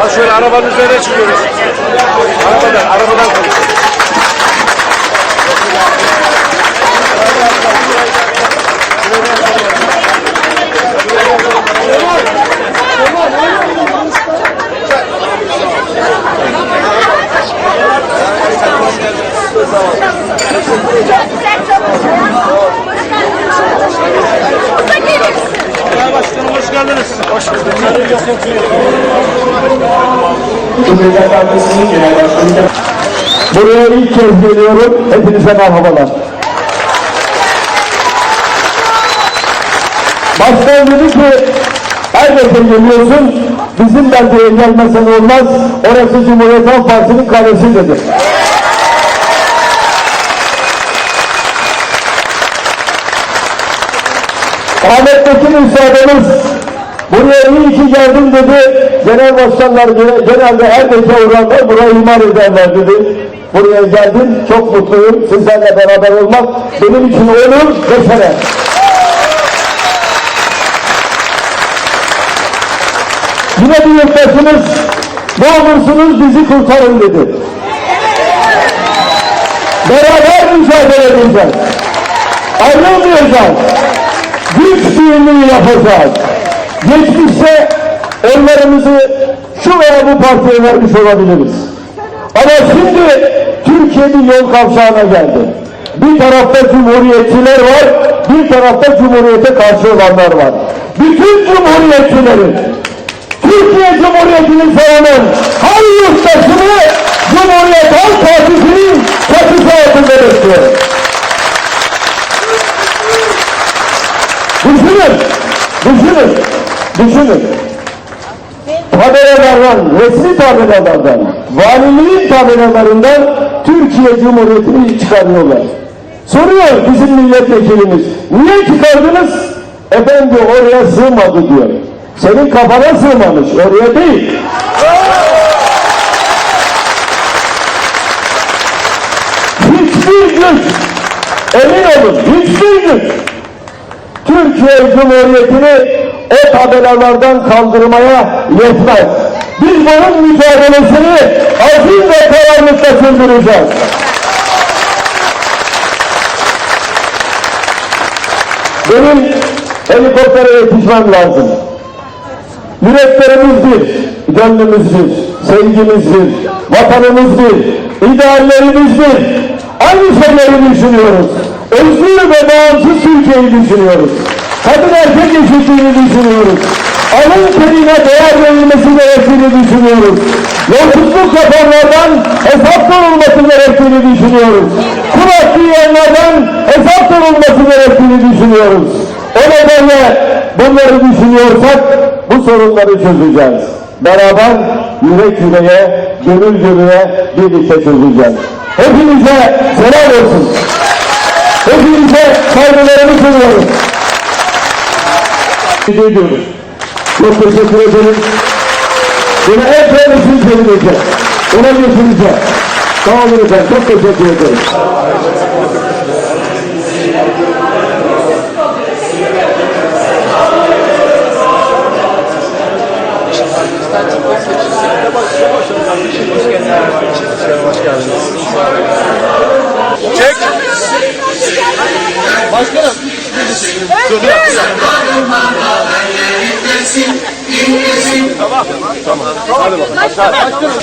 Ha şöyle arabanın üzerine çıkıyoruz. Arabadan, arabadan konuşuyoruz. Başkanım bulduk. Cumhuriyet Halk Partisi'nin genel başkanı. Buraya ilk kez geliyorum. Hepinize merhabalar. Başkan dedi ki elbette geliyorsun. Bizim beldeye gelmesen olmaz. Orası Cumhuriyet Halk Partisi'nin kalesi dedi. Ahmet'teki müsaadeniz buraya iyi ki geldim dedi. Genel başkanlar gene- genelde her mekan uğrarlar burayı imar ederler dedi. Buraya geldim. Çok mutluyum. Sizlerle beraber olmak benim için onur ve şeref. Yine bir yurttaşımız ne olursunuz bizi kurtarın dedi. Beraber mücadele edeceğiz. Ayrılmayacağız. Güç birliği yapacağız. Geçmişte oylarımızı şu veya bu partiye vermiş olabiliriz. Ama şimdi Türkiye bir yol kavşağına geldi. Bir tarafta cumhuriyetçiler var, bir tarafta cumhuriyete karşı olanlar var. Bütün cumhuriyetçilerin, Türkiye Cumhuriyeti'ni savunan her yurttaşını Cumhuriyet Halk Partisi'nin çatısı altında düşünün. Tabelalardan, resmi tabelalardan, valiliğin tabelalarından Türkiye Cumhuriyeti'ni çıkarıyorlar. Soruyor bizim milletvekilimiz, niye çıkardınız? Efendi oraya sığmadı diyor. Senin kafana sığmamış, oraya değil. Hiçbir güç, emin olun, hiçbir güç Türkiye Cumhuriyeti'ni o tabelalardan kaldırmaya yetmez. Biz bunun mücadelesini azim ve kararlılıkla sürdüreceğiz. Benim helikoptere yetişmem lazım. Yüreklerimiz bir, gönlümüz bir, sevgimiz bir, vatanımız bir, ideallerimiz bir. Aynı şeyleri düşünüyoruz. Özgür ve bağımsız Türkiye'yi düşünüyoruz. Kadın erkek eşitliğini düşünüyoruz. Alın terine değer verilmesi gerektiğini düşünüyoruz. Yolsuzluk yapanlardan hesap sorulması gerektiğini düşünüyoruz. Kulak yiyenlerden hesap sorulması gerektiğini düşünüyoruz. O nedenle bunları düşünüyorsak bu sorunları çözeceğiz. Beraber yürek yüreğe, gönül gönüle birlikte çözeceğiz. Hepinize selam olsun. Hepinize saygılarımı sunuyorum. Teşekkür ediyorum. Çok teşekkür ederim. Beni en sevmesini sevineceğim. Ona götüreceğim. Sağ olun efendim. Çok teşekkür ederim. Çek. Başkanım inlesin. Özgür! Tamam, tamam. Hadi bakalım. Başlayalım. Başlayalım.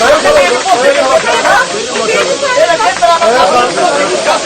Ayak kalk. Ayak kalk.